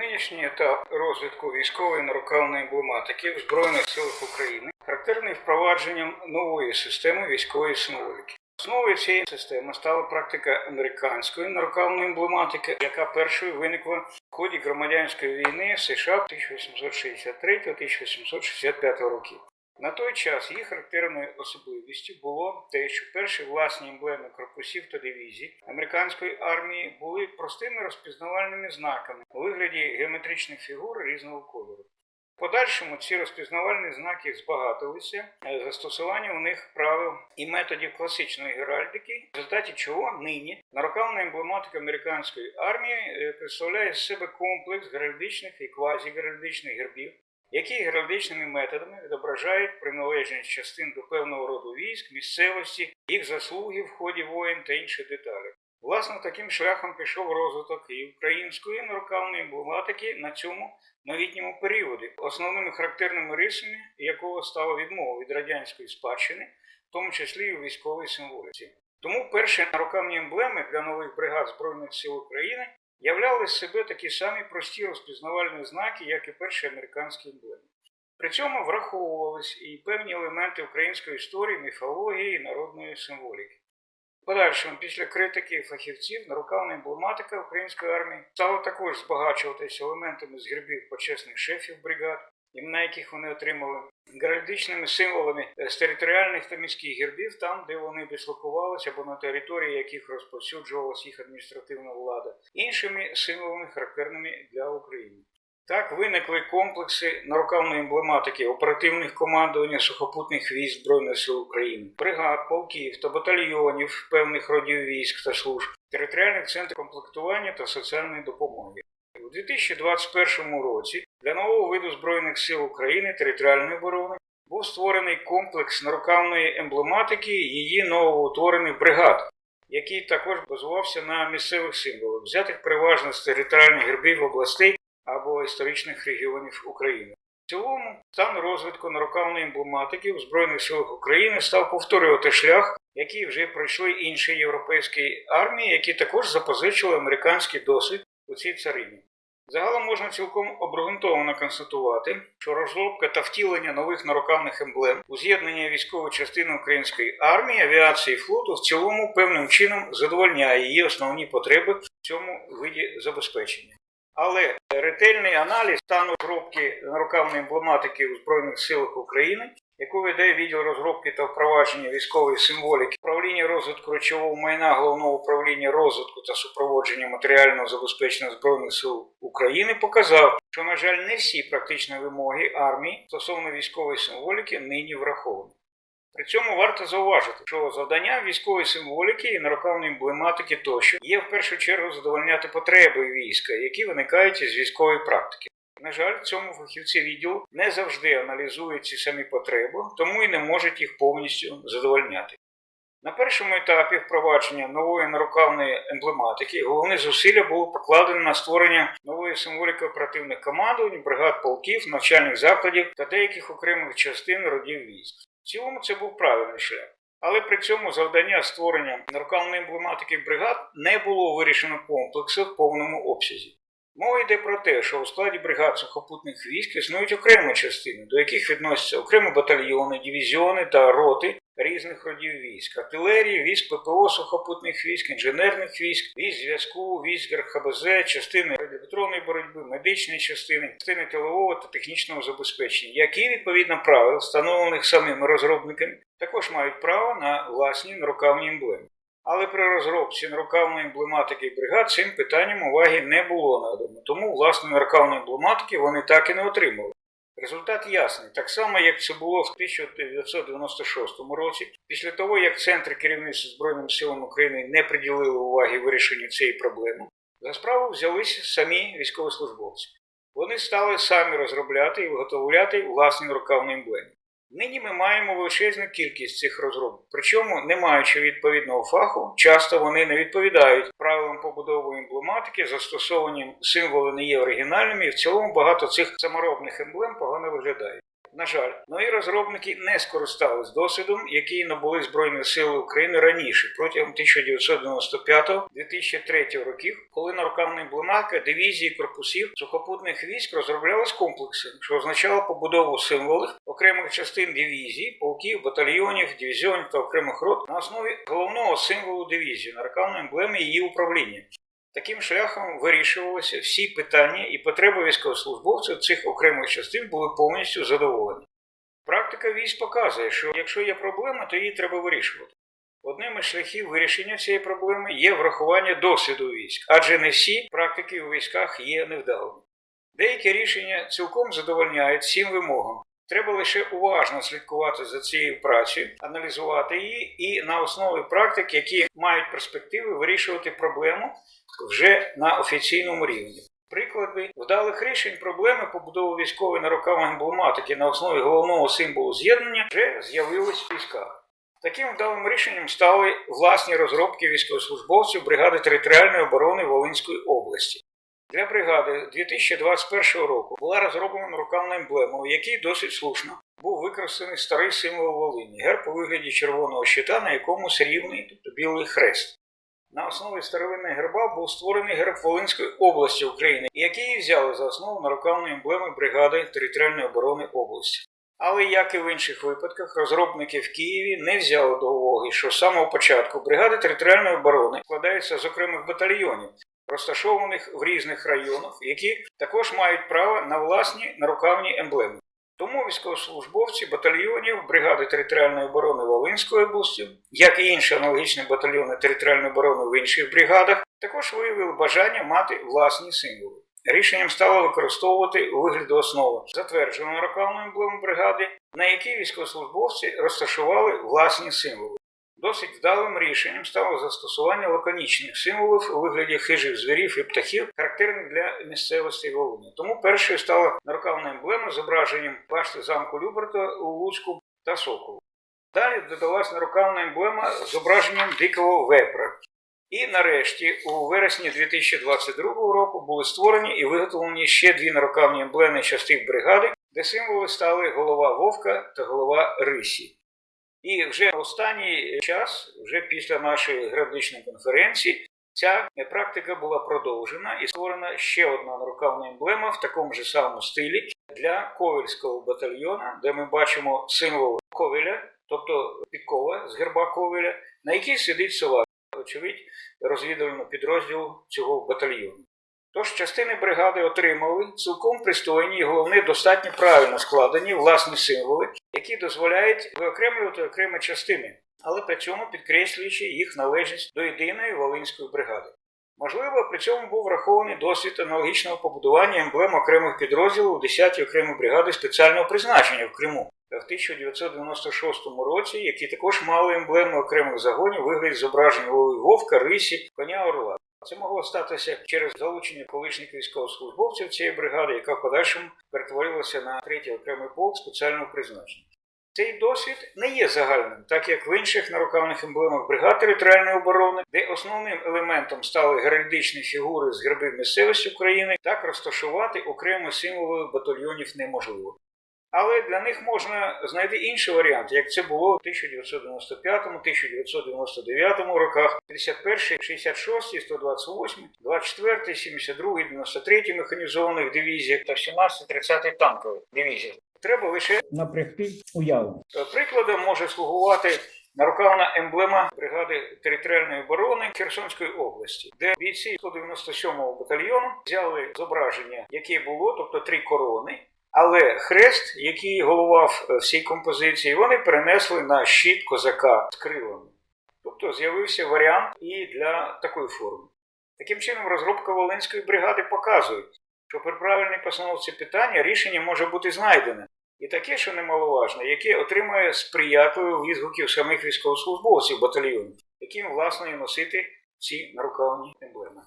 Нинішній етап розвитку військової нарукавної емблематики в Збройних силах України характерний впровадженням нової системи військової символіки. Основою цієї системи стала практика американської нарукавної емблематики, яка першою виникла в ході громадянської війни США 1863-1865 років. На той час її характерною особливістю було те, що перші власні емблеми корпусів та дивізій американської армії були простими розпізнавальними знаками у вигляді геометричних фігур різного кольору. В подальшому ці розпізнавальні знаки збагатилися е, застосування у них правил і методів класичної геральдики, в результаті чого нині нарукавна емблематика американської армії е, представляє з себе комплекс геральдичних і квазігеральдичних гербів, які геральдичними методами відображають приналежність частин до певного роду військ, місцевості, їх заслуги в ході воєн та інші деталі. Власне, таким шляхом пішов розвиток і української нарукавної емблематики на цьому новітньому періоді, основними характерними рисами якого стала відмова від радянської спадщини, в тому числі і у військовій символіці. Тому перші нарукавні емблеми для нових бригад Збройних сил України являли з себе такі самі прості розпізнавальні знаки, як і перші американські емблеми. При цьому враховувались і певні елементи української історії, міфології і народної символіки. В Подальшому, після критики фахівців, нарукавна емблематика української армії стала також збагачуватися елементами з гербів почесних шефів бригад, імена яких вони отримали, геральдичними символами з територіальних та міських гербів, там, де вони дислокувалися або на території яких розповсюджувалася їх адміністративна влада, іншими символами, характерними для України. Так виникли комплекси нарукавної емблематики оперативних командувань сухопутних військ Збройних сил України, бригад, полків та батальйонів певних родів військ та служб, територіальних центрів комплектування та соціальної допомоги. У 2021 році для нового виду Збройних сил України територіальної оборони був створений комплекс нарукавної емблематики її новоутворених бригад, який також базувався на місцевих символах, взятих переважно з територіальних гербів областей або історичних регіонів України. В цілому, стан розвитку нарукавної емблематики у Збройних силах України став повторювати шлях, який вже пройшли інші європейські армії, які також запозичили американський досвід у цій царині. Загалом можна цілком обґрунтовано констатувати, що розробка та втілення нових нарукавних емблем у з'єднання військової частини української армії, авіації і флоту в цілому певним чином задовольняє її основні потреби в цьому виді забезпечення. Але ретельний аналіз стану розробки нарукавної емблематики у Збройних силах України, яку веде відділ розробки та впровадження військової символіки, управління розвитку речового майна головного управління розвитку та супроводження матеріального забезпечення Збройних сил України, показав, що, на жаль, не всі практичні вимоги армії стосовно військової символіки нині враховані. При цьому варто зауважити, що завдання військової символіки і нарукавної емблематики тощо є в першу чергу задовольняти потреби війська, які виникають із військової практики. На жаль, в цьому фахівці відділу не завжди аналізують ці самі потреби, тому і не можуть їх повністю задовольняти. На першому етапі впровадження нової нарукавної емблематики головне зусилля було покладено на створення нової символіки оперативних командувань, бригад полків, навчальних закладів та деяких окремих частин родів військ. В цілому це був правильний шлях. Але при цьому завдання створення нарукавної емблематики бригад не було вирішено комплексу в повному обсязі. Мова йде про те, що у складі бригад сухопутних військ існують окремі частини, до яких відносяться окремі батальйони, дивізіони та роти різних родів військ, артилерії, військ ППО сухопутних військ, інженерних військ, військ зв'язку, військ РХБЗ, частини радіоелектронної боротьби, медичної частини, частини тилового та технічного забезпечення, які відповідно правил, встановлених самими розробниками, також мають право на власні нарукавні емблеми. Але при розробці нарукавної емблематики бригад цим питанням уваги не було надано, тому власної нарукавної емблематики вони так і не отримали. Результат ясний, так само як це було в 1996 році, після того як центри керівництва Збройним силам України не приділили уваги вирішенню цієї проблеми, за справу взялися самі військовослужбовці. Вони стали самі розробляти і виготовляти власні рукавні емблеми. Нині ми маємо величезну кількість цих розробок, причому, не маючи відповідного фаху, часто вони не відповідають правилам побудови емблематики, застосовані символи не є оригінальними, і в цілому багато цих саморобних емблем погано виглядає. На жаль, нові розробники не скористались досвідом, який набули Збройні Сили України раніше, протягом 1995-2003 років, коли нарукавна емблематика дивізії корпусів сухопутних військ розроблялась комплексом, що означало побудову символів окремих частин дивізії, полків, батальйонів, дивізіонів та окремих рот на основі головного символу дивізії, нарукавної емблеми її управління. Таким шляхом вирішувалися всі питання і потреби військовослужбовців цих окремих частин були повністю задоволені. Практика військ показує, що якщо є проблема, то її треба вирішувати. Одним із шляхів вирішення цієї проблеми є врахування досвіду військ, адже не всі практики у військах є невдалими. Деякі рішення цілком задовольняють всім вимогам. Треба лише уважно слідкувати за цією працею, аналізувати її і на основі практик, які мають перспективи вирішувати проблему вже на офіційному рівні. Приклади вдалих рішень проблеми побудови військової нарукавної емблематики на основі головного символу з'єднання вже з'явились в військах. Таким вдалим рішенням стали власні розробки військовослужбовців бригади територіальної оборони Волинської області. Для бригади 2021 року була розроблена нарукавна емблема, у якій досить слушно був використаний старий символ Волині, герб у вигляді червоного щита, на якомусь рівний, тобто білий хрест. На основі старовинного герба був створений герб Волинської області України, який взяли за основу нарукавної емблеми бригади територіальної оборони області. Але як і в інших випадках, розробники в Києві не взяли до уваги, що з самого початку бригади територіальної оборони складаються з окремих батальйонів, розташованих в різних районах, які також мають право на власні нарукавні емблеми. Тому військовослужбовці батальйонів бригади територіальної оборони Волинської області, як і інші аналогічні батальйони територіальної оборони в інших бригадах, також виявили бажання мати власні символи. Рішенням стало використовувати у вигляді основи затверджену нарукавну емблему бригади, на якій військовослужбовці розташували власні символи. Досить вдалим рішенням стало застосування лаконічних символів у вигляді хижих звірів і птахів, характерних для місцевості Волині. Тому першою стала нарукавна емблема з зображенням башти замку Люберта у Луцьку та Соколу. Далі додалась нарукавна емблема з зображенням дикого вепра. І нарешті, у вересні 2022 року були створені і виготовлені ще дві нарукавні емблеми частин бригади, де символи стали голова вовка та голова рисі. І вже останній час, вже після нашої героїчної конференції, ця практика була продовжена і створена ще одна нарукавна емблема в такому ж самому стилі для Ковельського батальйона, де ми бачимо символ Ковеля, тобто підкова з герба Ковеля, на якій сидить сова, очевидь, розвідувального підрозділу цього батальйону. Тож частини бригади отримали цілком пристойні і головне достатньо правильно складені власні символи, які дозволяють виокремлювати окремі частини, але при цьому підкреслюючи їх належність до єдиної волинської бригади. Можливо, при цьому був врахований досвід аналогічного побудування емблем окремих підрозділів у 10-й окремій бригади спеціального призначення в Криму в 1996 році, які також мали емблеми окремих загонів у вигляді зображень голови вовка, рисі, коня орла. Це могло статися через залучення колишніх військовослужбовців цієї бригади, яка в подальшому перетворилася на третій окремий полк спеціального призначення. Цей досвід не є загальним, так як в інших нарукавних емблемах бригад територіальної оборони, де основним елементом стали геральдичні фігури з гербів місцевості України, так розташувати окремі символи батальйонів неможливо. Але для них можна знайти інший варіант, як це було в 1995-1999 роках, 51, 66, 128, 24, 72, 93 механізованих дивізіях та 17, 30 танкових дивізіях. Треба лише напрягти уяву. прикладом може слугувати нарукавна емблема бригади територіальної оборони Херсонської області, де бійці 197-го батальйону взяли зображення, яке було, тобто три корони. Але хрест, який головав е, всій композиції, вони перенесли на щит козака з крилами. Тобто з'явився варіант і для такої форми. Таким чином, розробка Волинської бригади показує, що при правильній постановці питання рішення може бути знайдене. І таке, що немаловажне, яке отримує сприятливі відгуків самих військовослужбовців батальйонів, яким власне і носити ці нарукавні емблеми.